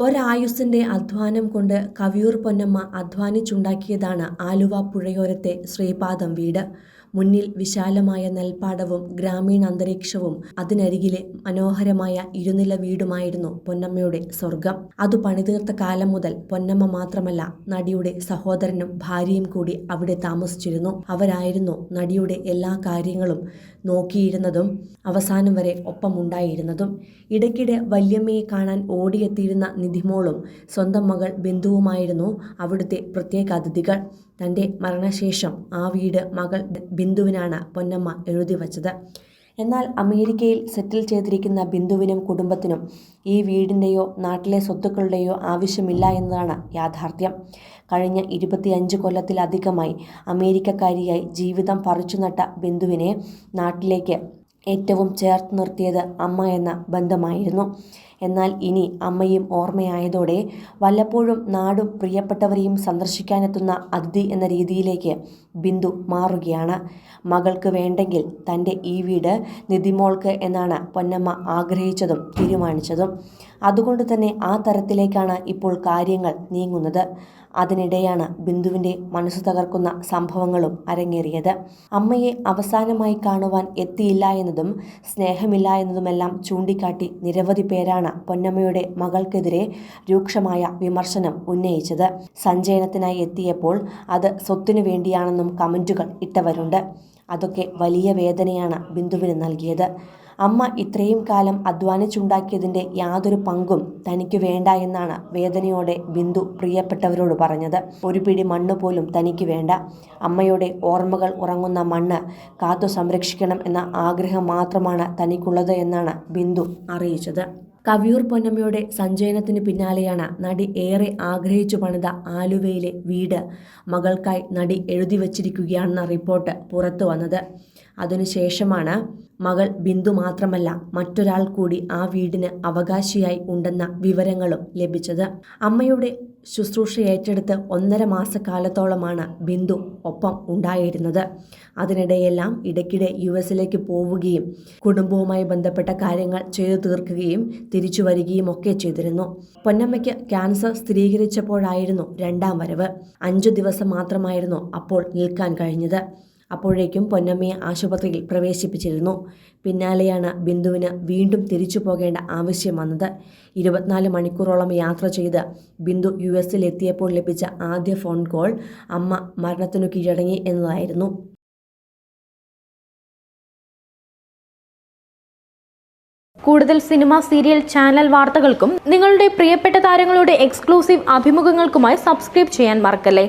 ഒരായുസ്സിന്റെ അധ്വാനം കൊണ്ട് കവിയൂർ പൊന്നമ്മ അധ്വാനിച്ചുണ്ടാക്കിയതാണ് ആലുവ പുഴയോരത്തെ ശ്രീപാദം വീട്. മുന്നിൽ വിശാലമായ നെൽപ്പാടവും ഗ്രാമീണ അന്തരീക്ഷവും അതിനരികിലെ മനോഹരമായ ഇരുനില വീടുമായിരുന്നു പൊന്നമ്മയുടെ സ്വർഗം അത് പണിതീർത്ത കാലം മുതൽ പൊന്നമ്മ മാത്രമല്ല നടിയുടെ സഹോദരനും ഭാര്യയും കൂടി അവിടെ താമസിച്ചിരുന്നു. അവരായിരുന്നു നടിയുടെ എല്ലാ കാര്യങ്ങളും നോക്കിയിരുന്നതും അവസാനം വരെ ഒപ്പമുണ്ടായിരുന്നതും. ഇടയ്ക്കിടെ വല്യമ്മയെ കാണാൻ ഓടിയെത്തിയിരുന്ന നിധിമോളും സ്വന്തം മകൾ ബിന്ദുവുമായിരുന്നു അവിടുത്തെ പ്രത്യേക അതിഥികൾ തന്റെ മരണശേഷം ആ വീട് മകൾ ബിന്ദുവിനാണ് പൊന്നമ്മ എഴുതി വച്ചത്. എന്നാൽ അമേരിക്കയിൽ സെറ്റിൽ ചെയ്തിരിക്കുന്ന ബിന്ദുവിനും കുടുംബത്തിനും ഈ വീടിന്റെയോ നാട്ടിലെ സ്വത്തുക്കളുടെയോ ആവശ്യമില്ല എന്നതാണ് യാഥാർത്ഥ്യം. കഴിഞ്ഞ ഇരുപത്തിയഞ്ച് കൊല്ലത്തിലധികമായി അമേരിക്കക്കാരിയായി ജീവിതം പറിച്ചുനട്ട ബിന്ദുവിനെ നാട്ടിലേക്ക് ഏറ്റവും ചേർത്ത് നിർത്തിയത് അമ്മ എന്ന ബന്ധമായിരുന്നു. എന്നാൽ ഇനി അമ്മയും ഓർമ്മയായതോടെ വല്ലപ്പോഴും നാടും പ്രിയപ്പെട്ടവരെയും സന്ദർശിക്കാനെത്തുന്ന അതിഥി എന്ന രീതിയിലേക്ക് ബിന്ദു മാറുകയാണ്. മകൾക്ക് വേണ്ടെങ്കിൽ തന്റെ ഈ വീട് നിധിമോൾക്ക് എന്നാണ് പൊന്നമ്മ ആഗ്രഹിച്ചതും തീരുമാനിച്ചതും. അതുകൊണ്ട് തന്നെ ആ തരത്തിലേക്കാണ് ഇപ്പോൾ കാര്യങ്ങൾ നീങ്ങുന്നത്. അതിനിടെയാണ് ബിന്ദുവിന്റെ മനസ്സ് തകർക്കുന്ന സംഭവങ്ങളും അരങ്ങേറിയത്. അമ്മയെ അവസാനമായി കാണുവാൻ എത്തിയില്ല എന്നതും സ്നേഹമില്ല എന്നതുമെല്ലാം ചൂണ്ടിക്കാട്ടി നിരവധി പേരാണ് പൊന്നമ്മയുടെ മകൾക്കെതിരെ രൂക്ഷമായ വിമർശനം ഉന്നയിച്ചത്. സഞ്ചയനത്തിനായി എത്തിയപ്പോൾ അത് സ്വത്തിനു വേണ്ടിയാണെന്നും കമന്റുകൾ ഇട്ടവരുണ്ട്. അതൊക്കെ വലിയ വേദനയാണ് ബിന്ദുവിന് നൽകിയത്. അമ്മ ഇത്രയും കാലം അധ്വാനിച്ചുണ്ടാക്കിയതിന്റെ യാതൊരു പങ്കും തനിക്ക് വേണ്ട എന്നാണ് വേദനയോടെ ബിന്ദു പ്രിയപ്പെട്ടവരോട് പറഞ്ഞത്. ഒരു പിടി മണ്ണ് പോലും തനിക്ക് വേണ്ട. അമ്മയുടെ ഓർമ്മകൾ ഉറങ്ങുന്ന മണ്ണ് കാത്തു സംരക്ഷിക്കണം എന്ന ആഗ്രഹം മാത്രമാണ് തനിക്കുള്ളത് എന്നാണ് ബിന്ദു അറിയിച്ചത്. കവിയൂർ പൊന്നമ്മയുടെ സഞ്ചയനത്തിന് പിന്നാലെയാണ് നടി ഏറെ ആഗ്രഹിച്ചു പണിത ആലുവയിലെ വീട്. മകൾക്കായി നടി എഴുതി വച്ചിരിക്കുകയാണെന്ന റിപ്പോർട്ട് പുറത്തു വന്നത്. അതിനുശേഷമാണ് മകൾ ബിന്ദു മാത്രമല്ല മറ്റൊരാൾ കൂടി ആ വീടിന് അവകാശിയായി ഉണ്ടെന്ന വിവരങ്ങളും ലഭിച്ചത്. അമ്മയുടെ ശുശ്രൂഷ ഏറ്റെടുത്ത് ഒന്നര മാസക്കാലത്തോളമാണ് ബിന്ദു ഒപ്പം ഉണ്ടായിരുന്നത്. അതിനിടെയെല്ലാം ഇടയ്ക്കിടെ യു എസിലേക്ക് പോവുകയും കുടുംബവുമായി ബന്ധപ്പെട്ട കാര്യങ്ങൾ ചെയ്തു തീർക്കുകയും തിരിച്ചു വരികയും ഒക്കെ ചെയ്തിരുന്നു. പൊന്നമ്മയ്ക്ക് ക്യാൻസർ സ്ഥിരീകരിച്ചപ്പോഴായിരുന്നു രണ്ടാം വരവ്. അഞ്ചു ദിവസം മാത്രമായിരുന്നു അപ്പോൾ നിൽക്കാൻ കഴിഞ്ഞത്. അപ്പോഴേക്കും പൊന്നമ്മയെ ആശുപത്രിയിൽ പ്രവേശിപ്പിച്ചിരുന്നു. പിന്നാലെയാണ് ബിന്ദുവിന് വീണ്ടും തിരിച്ചു പോകേണ്ട ആവശ്യം വന്നത്. ഇരുപത്തിനാല് മണിക്കൂറോളം യാത്ര ചെയ്ത് ബിന്ദു യു എസിൽ എത്തിയപ്പോൾ ലഭിച്ച ആദ്യ ഫോൺ കോൾ അമ്മ മരണത്തിനു കീഴടങ്ങി എന്നതായിരുന്നു. കൂടുതൽ സിനിമ സീരിയൽ ചാനൽ വാർത്തകൾക്കും നിങ്ങളുടെ പ്രിയപ്പെട്ട താരങ്ങളുടെ എക്സ്ക്ലൂസീവ് അഭിമുഖങ്ങൾക്കുമായി സബ്സ്ക്രൈബ് ചെയ്യാൻ മറക്കല്ലേ?